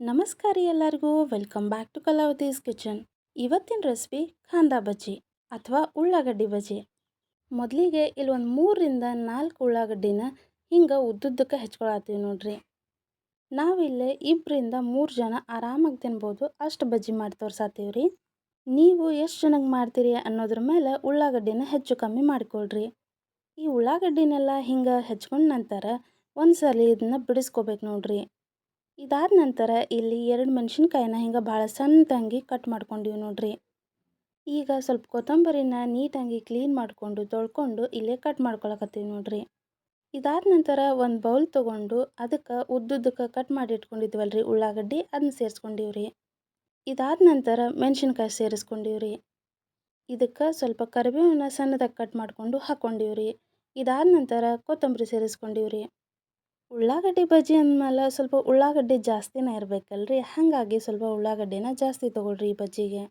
ನಮಸ್ಕಾರ ರೀ ಎಲ್ಲರಿಗೂ. Welcome back to Kalavathi's kitchen. ಇವತ್ತಿನ ರೆಸಿಪಿ ಕಾಂದಾ ಬಜ್ಜಿ ಅಥವಾ ಉಳ್ಳಾಗಡ್ಡಿ ಬಜ್ಜಿ. ಮೊದಲಿಗೆ ಇಲ್ಲಿ ಒಂದು ಮೂರರಿಂದ ನಾಲ್ಕು ಉಳ್ಳಾಗಡ್ಡಿನ ಹಿಂಗೆ ಉದ್ದುದ್ದಕ್ಕೆ ಹೆಚ್ಕೊಳತ್ತೀವಿ ನೋಡ್ರಿ. ನಾವಿಲ್ಲೇ ಇಬ್ಬರಿಂದ ಮೂರು ಜನ ಆರಾಮಾಗಿ ತಿನ್ಬೋದು. ಅಷ್ಟು ಬಜ್ಜಿ ಮಾಡಿ ತೋರ್ಸಾತೀವಿ ರೀ. ನೀವು ಎಷ್ಟು ಜನಕ್ಕೆ ಮಾಡ್ತೀರಿ ಅನ್ನೋದ್ರ ಮೇಲೆ ಉಳ್ಳಾಗಡ್ಡಿನ ಹೆಚ್ಚು ಕಮ್ಮಿ ಮಾಡಿಕೊಳ್ರಿ. ಈ ಉಳ್ಳಾಗಡ್ಡಿನೆಲ್ಲ ಹಿಂಗೆ ಹೆಚ್ಕೊಂಡ ನಂತರ ಒಂದು ಸಲ ಇದನ್ನ ಬಿಡಿಸ್ಕೋಬೇಕು ನೋಡ್ರಿ. ಇದಾದ ನಂತರ ಇಲ್ಲಿ ಎರಡು ಮೆಣಸಿನ್ಕಾಯಿನ ಹಿಂಗೆ ಭಾಳ ಸಣ್ಣದಂಗೆ ಕಟ್ ಮಾಡ್ಕೊಂಡಿವಿ ನೋಡ್ರಿ. ಈಗ ಸ್ವಲ್ಪ ಕೊತ್ತಂಬರಿನ ನೀಟಾಗಿ ಕ್ಲೀನ್ ಮಾಡಿಕೊಂಡು ತೊಳ್ಕೊಂಡು ಇಲ್ಲೇ ಕಟ್ ಮಾಡ್ಕೊಳಕತ್ತೀವಿ ನೋಡ್ರಿ. ಇದಾದ ನಂತರ ಒಂದು ಬೌಲ್ ತೊಗೊಂಡು ಅದಕ್ಕೆ ಉದ್ದುದ್ದಕ್ಕೆ ಕಟ್ ಮಾಡಿ ಇಟ್ಕೊಂಡಿದ್ವಲ್ರಿ ಉಳ್ಳಾಗಡ್ಡಿ ಅದನ್ನ ಸೇರಿಸ್ಕೊಂಡಿವ್ರಿ. ಇದಾದ ನಂತರ ಮೆಣಸಿನ್ಕಾಯಿ ಸೇರಿಸ್ಕೊಂಡಿವ್ರಿ. ಇದಕ್ಕೆ ಸ್ವಲ್ಪ ಕರಿಬೇವನ್ನ ಸಣ್ಣದಾಗಿ ಕಟ್ ಮಾಡಿಕೊಂಡು ಹಾಕ್ಕೊಂಡಿವ್ರಿ ಇದಾದ ನಂತರ ಕೊತ್ತಂಬರಿ ಸೇರಿಸ್ಕೊಂಡಿವ್ರಿ. ಉಳ್ಳಾಗಡ್ಡಿ ಬಜ್ಜಿ ಅಂದಮೇಲೆ ಸ್ವಲ್ಪ ಉಳ್ಳಾಗಡ್ಡೆ ಜಾಸ್ತಿನೇ ಇರಬೇಕಲ್ರಿ? ಹಾಗಾಗಿ ಸ್ವಲ್ಪ ಉಳ್ಳಾಗಡ್ಡೆನ ಜಾಸ್ತಿ ತೊಗೊಳ್ರಿ ಈ ಬಜ್ಜಿಗೆ.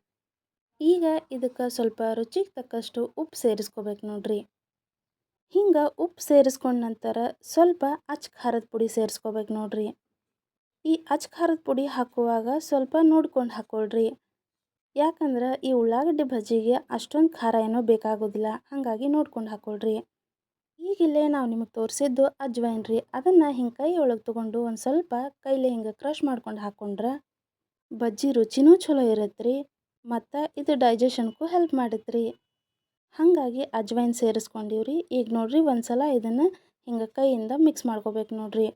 ಈಗ ಇದಕ್ಕೆ ಸ್ವಲ್ಪ ರುಚಿಗೆ ತಕ್ಕಷ್ಟು ಉಪ್ಪು ಸೇರಿಸ್ಕೋಬೇಕು ನೋಡ್ರಿ. ಹಿಂಗೆ ಉಪ್ಪು ಸೇರಿಸ್ಕೊಂಡ ನಂತರ ಸ್ವಲ್ಪ ಅಚ್ ಖಾರದ ಪುಡಿ ಸೇರಿಸ್ಕೋಬೇಕು ನೋಡ್ರಿ. ಈ ಅಚ್ ಖಾರದ ಪುಡಿ ಹಾಕುವಾಗ ಸ್ವಲ್ಪ ನೋಡ್ಕೊಂಡು ಹಾಕೊಳ್ರಿ. ಯಾಕಂದ್ರೆ ಈ ಉಳ್ಳಾಗಡ್ಡೆ ಬಜ್ಜಿಗೆ ಅಷ್ಟೊಂದು ಖಾರ ಏನೋ ಬೇಕಾಗೋದಿಲ್ಲ. ಹಾಗಾಗಿ ನೋಡ್ಕೊಂಡು ಹಾಕ್ಕೊಳ್ರಿ ಈಗಿಲ್ಲೇ ನಾವು ನಿಮಗೆ ತೋರಿಸಿದ್ದು ಅಜ್ವೈನ್ ರೀ ಅದನ್ನು ಹಿಂಗೆ ಕೈ ಒಳಗೆ ತೊಗೊಂಡು ಒಂದು ಸ್ವಲ್ಪ ಕೈಲೇ ಹಿಂಗೆ ಕ್ರಷ್ ಮಾಡ್ಕೊಂಡು ಹಾಕ್ಕೊಂಡ್ರೆ ಬಜ್ಜಿ ರುಚಿನೂ ಚಲೋ ಇರುತ್ತೆ ರೀ ಮತ್ತು ಇದು ಡೈಜೆಷನ್ಗೂ ಹೆಲ್ಪ್ ಮಾಡುತ್ತೆ ರೀ ಹಾಗಾಗಿ ಅಜ್ವೈನ್ ಸೇರಿಸ್ಕೊಂಡಿವ್ರಿ? ಈಗ ನೋಡ್ರಿ ಒಂದು ಸಲ ಇದನ್ನು ಹಿಂಗೆ ಕೈಯಿಂದ ಮಿಕ್ಸ್ ಮಾಡ್ಕೋಬೇಕು ನೋಡ್ರಿ.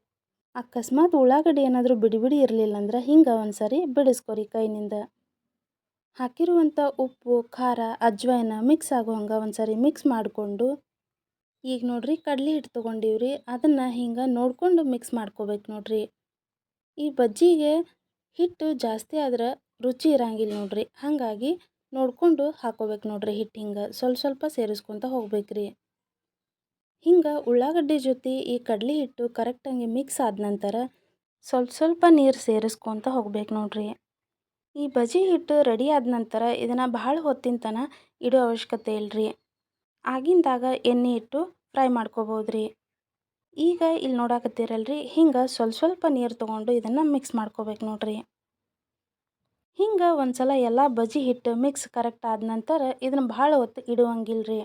ಅಕಸ್ಮಾತ್ ಉಳ್ಳಾಗಡ್ಡಿ ಏನಾದರೂ ಬಿಡಿ ಬಿಡಿ ಇರಲಿಲ್ಲ ಅಂದ್ರೆ ಹಿಂಗೆ ಒಂದು ಸರಿ ಬಿಡಿಸ್ಕೊರಿ ಕೈನಿಂದ. ಹಾಕಿರುವಂಥ ಉಪ್ಪು, ಖಾರ ಅಜ್ವೈನ ಮಿಕ್ಸ್ ಆಗೋ ಹಂಗೆ ಒಂದು ಸರಿ ಮಿಕ್ಸ್ ಮಾಡಿಕೊಂಡು ಈಗ ನೋಡ್ರಿ ಕಡಲೆ ಹಿಟ್ಟು ತೊಗೊಂಡಿವ್ರಿ. ಅದನ್ನು ಹಿಂಗೆ ನೋಡ್ಕೊಂಡು ಮಿಕ್ಸ್ ಮಾಡ್ಕೋಬೇಕು ನೋಡ್ರಿ. ಈ ಬಜ್ಜಿಗೆ ಹಿಟ್ಟು ಜಾಸ್ತಿ ಆದ್ರೆ ರುಚಿ ಇರಂಗಿಲ್ಲ ನೋಡ್ರಿ. ಹಾಗಾಗಿ ನೋಡ್ಕೊಂಡು ಹಾಕೋಬೇಕು ನೋಡ್ರಿ ಹಿಟ್ಟು ಹಿಂಗೆ ಸ್ವಲ್ಪ ಸ್ವಲ್ಪ ಸೇರಿಸ್ಕೊತ ಹೋಗ್ಬೇಕ್ರಿ. ಹಿಂಗೆ ಉಳ್ಳಾಗಡ್ಡಿ ಜೊತೆ ಈ ಕಡಲೆ ಹಿಟ್ಟು ಕರೆಕ್ಟಾಗಿ ಮಿಕ್ಸ್ ಆದ ನಂತರ ಸ್ವಲ್ಪ ಸ್ವಲ್ಪ ನೀರು ಸೇರಿಸ್ಕೊತ ಹೋಗ್ಬೇಕು ನೋಡ್ರಿ. ಈ ಬಜ್ಜಿ ಹಿಟ್ಟು ರೆಡಿ ಆದ ನಂತರ ಇದನ್ನು ಭಾಳ ಹೊತ್ತಿನ ತನಕ ಇಡೋ ಅವಶ್ಯಕತೆ ಇಲ್ಲರಿ ಆಗಿಂದಾಗ ಎಣ್ಣೆ ಇಟ್ಟು ಫ್ರೈ ಮಾಡ್ಕೋಬೋದ್ರಿ. ಈಗ ಇಲ್ಲಿ ನೋಡಾಕತ್ತೀರಲ್ರಿ, ಹಿಂಗೆ ಸ್ವಲ್ಪ ಸ್ವಲ್ಪ ನೀರು ತೊಗೊಂಡು ಇದನ್ನು ಮಿಕ್ಸ್ ಮಾಡ್ಕೋಬೇಕು ನೋಡ್ರಿ. ಹಿಂಗೆ ಒಂದು ಸಲ ಎಲ್ಲ ಬಜ್ಜಿ ಹಿಟ್ಟು ಮಿಕ್ಸ್ ಕರೆಕ್ಟ್ ಆದ ನಂತರ ಇದನ್ನು ಭಾಳ ಹೊತ್ತು ಇಡುವಂಗಿಲ್ಲ ರೀ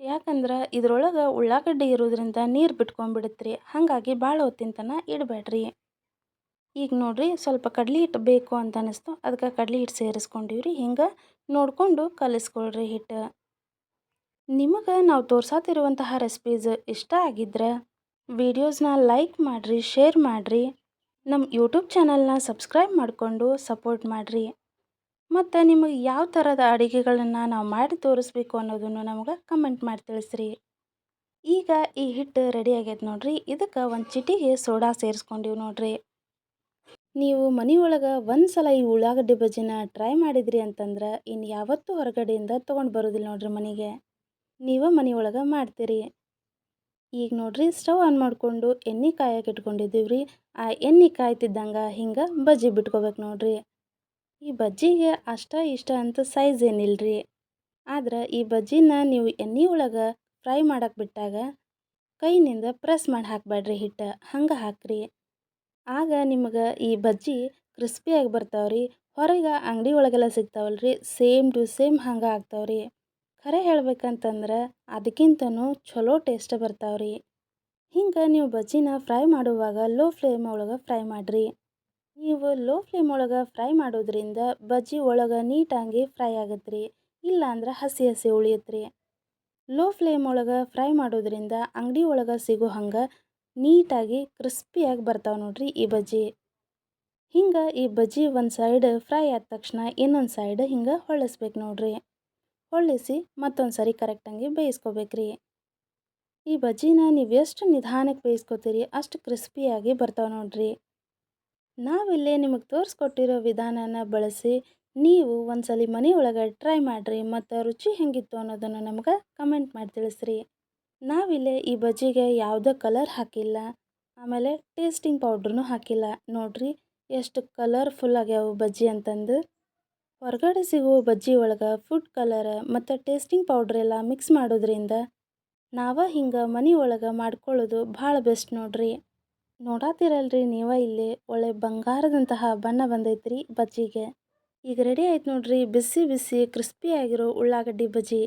ಯಾಕಂದ್ರೆ ಇದ್ರೊಳಗೆ ಉಳ್ಳಾಗಡ್ಡಿ ಇರೋದ್ರಿಂದ ನೀರು ಬಿಟ್ಕೊಂಡ್ಬಿಡುತ್ತೆ ರೀ ಹಾಗಾಗಿ ಭಾಳ ಹೊತ್ತಿನ ಇಡಬೇಡ್ರಿ. ಈಗ ನೋಡ್ರಿ ಸ್ವಲ್ಪ ಕಡ್ಲೆ ಹಿಟ್ಟು ಬೇಕು ಅಂತ ಅನ್ನಿಸ್ತು ಅದಕ್ಕೆ ಕಡ್ಲಿ ಹಿಟ್ಟು ಸೇರಿಸ್ಕೊಂಡಿವ್ರಿ, ಹಿಂಗೆ ನೋಡಿಕೊಂಡು ಕಲಿಸ್ಕೊಳ್ರಿ ಹಿಟ್ಟು. ನಿಮಗೆ ನಾವು ತೋರ್ಸಾತಿರುವಂತಹ ರೆಸಿಪೀಸ್ ಇಷ್ಟ ಆಗಿದ್ರೆ ವಿಡಿಯೋಸ್ನ ಲೈಕ್ ಮಾಡಿರಿ ಶೇರ್ ಮಾಡಿರಿ. ನಮ್ಮ ಯೂಟ್ಯೂಬ್ ಚಾನಲ್ನ ಸಬ್ಸ್ಕ್ರೈಬ್ ಮಾಡಿಕೊಂಡು ಸಪೋರ್ಟ್ ಮಾಡಿರಿ. ಮತ್ತು ನಿಮಗೆ ಯಾವ ಥರದ ಅಡುಗೆಗಳನ್ನು ನಾವು ಮಾಡಿ ತೋರಿಸ್ಬೇಕು ಅನ್ನೋದನ್ನು ನಮಗೆ ಕಮೆಂಟ್ ಮಾಡಿ ತಿಳಿಸ್ರಿ. ಈಗ ಈ ಹಿಟ್ಟು ರೆಡಿ ಆಗೈತೆ ನೋಡ್ರಿ. ಇದಕ್ಕೆ ಒಂದು ಚಿಟಿಗೆ ಸೋಡಾ ಸೇರಿಸ್ಕೊಂಡಿವಿ ನೋಡ್ರಿ. ನೀವು ಮನೆಯೊಳಗೆ ಒಂದು ಸಲ ಈ ಉಳ್ಳಾಗಡ್ಡೆ ಬಜ್ಜಿನ ಟ್ರೈ ಮಾಡಿದ್ರಿ ಅಂತಂದ್ರೆ ಇನ್ನು ಯಾವತ್ತೂ ಹೊರಗಡೆಯಿಂದ ತೊಗೊಂಡು ಬರೋದಿಲ್ಲ ನೋಡ್ರಿ ಮನೆಗೆ. ನೀವೇ ಮನೆಯೊಳಗೆ ಮಾಡ್ತೀರಿ. ಈಗ ನೋಡ್ರಿ ಸ್ಟವ್ ಆನ್ ಮಾಡಿಕೊಂಡು ಎಣ್ಣೆ ಕಾಯಕ್ಕೆ ಇಟ್ಕೊಂಡಿದ್ದೀವಿ ರೀ ಆ ಎಣ್ಣೆ ಕಾಯ್ತಿದ್ದಂಗೆ ಹಿಂಗೆ ಬಜ್ಜಿ ಬಿಟ್ಕೋಬೇಕು ನೋಡ್ರಿ. ಈ ಬಜ್ಜಿಗೆ ಅಷ್ಟ ಇಷ್ಟ ಅಂತ ಸೈಜ್ ಏನಿಲ್ಲರಿ ಆದ್ರೆ ಈ ಬಜ್ಜಿನ ನೀವು ಎಣ್ಣೆ ಒಳಗೆ ಫ್ರೈ ಮಾಡಕ್ಕೆ ಬಿಟ್ಟಾಗ ಕೈನಿಂದ ಪ್ರೆಸ್ ಮಾಡಿ ಹಾಕಬೇಡ್ರಿ ಹಿಟ್ಟು. ಹಂಗೆ ಹಾಕ್ರಿ. ಆಗ ನಿಮಗೆ ಈ ಬಜ್ಜಿ ಕ್ರಿಸ್ಪಿಯಾಗಿ ಬರ್ತಾವ್ರಿ. ಹೊರಗೆ ಅಂಗಡಿ ಒಳಗೆಲ್ಲ ಸಿಗ್ತಾವಲ್ರಿ. ಸೇಮ್ ಟು ಸೇಮ್ ಹಂಗೆ ಆಗ್ತಾವ್ರಿ. ಖರೆ ಹೇಳ್ಬೇಕಂತಂದ್ರೆ ಅದಕ್ಕಿಂತನೂ ಚಲೋ ಟೇಸ್ಟ್ ಬರ್ತಾವ್ರಿ. ಹಿಂಗೆ ನೀವು ಬಜ್ಜಿನ ಫ್ರೈ ಮಾಡುವಾಗ ಲೋ ಫ್ಲೇಮ್ ಒಳಗೆ ಫ್ರೈ ಮಾಡಿರಿ. ನೀವು ಲೋ ಫ್ಲೇಮ್ ಒಳಗೆ ಫ್ರೈ ಮಾಡೋದ್ರಿಂದ ಬಜ್ಜಿ ಒಳಗೆ ನೀಟಾಗಿ ಫ್ರೈ ಆಗತ್ತೆ ರೀ ಇಲ್ಲಾಂದ್ರೆ ಹಸಿ ಹಸಿ ಉಳಿಯತ್ರಿ. ಲೋ ಫ್ಲೇಮ್ ಒಳಗೆ ಫ್ರೈ ಮಾಡೋದ್ರಿಂದ ಅಂಗಡಿ ಒಳಗೆ ಸಿಗೋ ಹಂಗೆ ನೀಟಾಗಿ ಕ್ರಿಸ್ಪಿಯಾಗಿ ಬರ್ತಾವೆ ನೋಡ್ರಿ ಈ ಬಜ್ಜಿ. ಹಿಂಗೆ ಈ ಬಜ್ಜಿ ಒಂದು ಸೈಡ್ ಫ್ರೈ ಆದ ತಕ್ಷಣ ಇನ್ನೊಂದು ಸೈಡ್ ಹಿಂಗೆ ಹೊಳ್ಳಿಸ್ಬೇಕು ನೋಡ್ರಿ. ಹೊಳ್ಳಿಸಿ ಮತ್ತೊಂದು ಸರಿ ಕರೆಕ್ಟಾಗಿ ಬೇಯಿಸ್ಕೋಬೇಕ್ರಿ. ಈ ಬಜ್ಜಿನ ನೀವು ಎಷ್ಟು ನಿಧಾನಕ್ಕೆ ಬೇಯಿಸ್ಕೋತೀರಿ ಅಷ್ಟು ಕ್ರಿಸ್ಪಿಯಾಗಿ ಬರ್ತಾವೆ ನೋಡ್ರಿ. ನಾವಿಲ್ಲೇ ನಿಮಗೆ ತೋರಿಸ್ಕೊಟ್ಟಿರೋ ವಿಧಾನನ ಬಳಸಿ ನೀವು ಒಂದ್ಸಲಿ ಮನೆಯೊಳಗೆ ಟ್ರೈ ಮಾಡಿರಿ ಮತ್ತು ರುಚಿ ಹೆಂಗಿತ್ತು ಅನ್ನೋದನ್ನು ನಮ್ಗೆ ಕಮೆಂಟ್ ಮಾಡಿ ತಿಳಿಸ್ರಿ. ನಾವಿಲ್ಲೇ ಈ ಬಜ್ಜಿಗೆ ಯಾವುದೇ ಕಲರ್ ಹಾಕಿಲ್ಲ, ಆಮೇಲೆ ಟೇಸ್ಟಿಂಗ್ ಪೌಡ್ರೂ ಹಾಕಿಲ್ಲ. ನೋಡ್ರಿ ಎಷ್ಟು ಕಲರ್ಫುಲ್ ಆಗ್ಯಾವು ಬಜ್ಜಿ ಅಂತಂದು. ಹೊರಗಡೆ ಸಿಗುವ ಬಜ್ಜಿ ಒಳಗೆ ಫುಡ್ ಕಲರ್ ಮತ್ತು ಟೇಸ್ಟಿಂಗ್ ಪೌಡ್ರ್ ಎಲ್ಲ ಮಿಕ್ಸ್ ಮಾಡೋದ್ರಿಂದ ನಾವು ಹಿಂಗೆ ಮನೆ ಒಳಗೆ ಮಾಡ್ಕೊಳ್ಳೋದು ಭಾಳ ಬೆಸ್ಟ್ ನೋಡ್ರಿ. ನೋಡಾತಿರಲ್ರಿ ನೀವ ಇಲ್ಲಿ ಒಳ್ಳೆ ಬಂಗಾರದಂತಹ ಬಣ್ಣ ಬಂದೈತ್ರಿ ಬಜ್ಜಿಗೆ. ಈಗ ರೆಡಿ ಆಯ್ತು ನೋಡ್ರಿ ಬಿಸಿ ಬಿಸಿ ಕ್ರಿಸ್ಪಿಯಾಗಿರೋ ಉಳ್ಳಾಗಡ್ಡಿ ಬಜ್ಜಿ.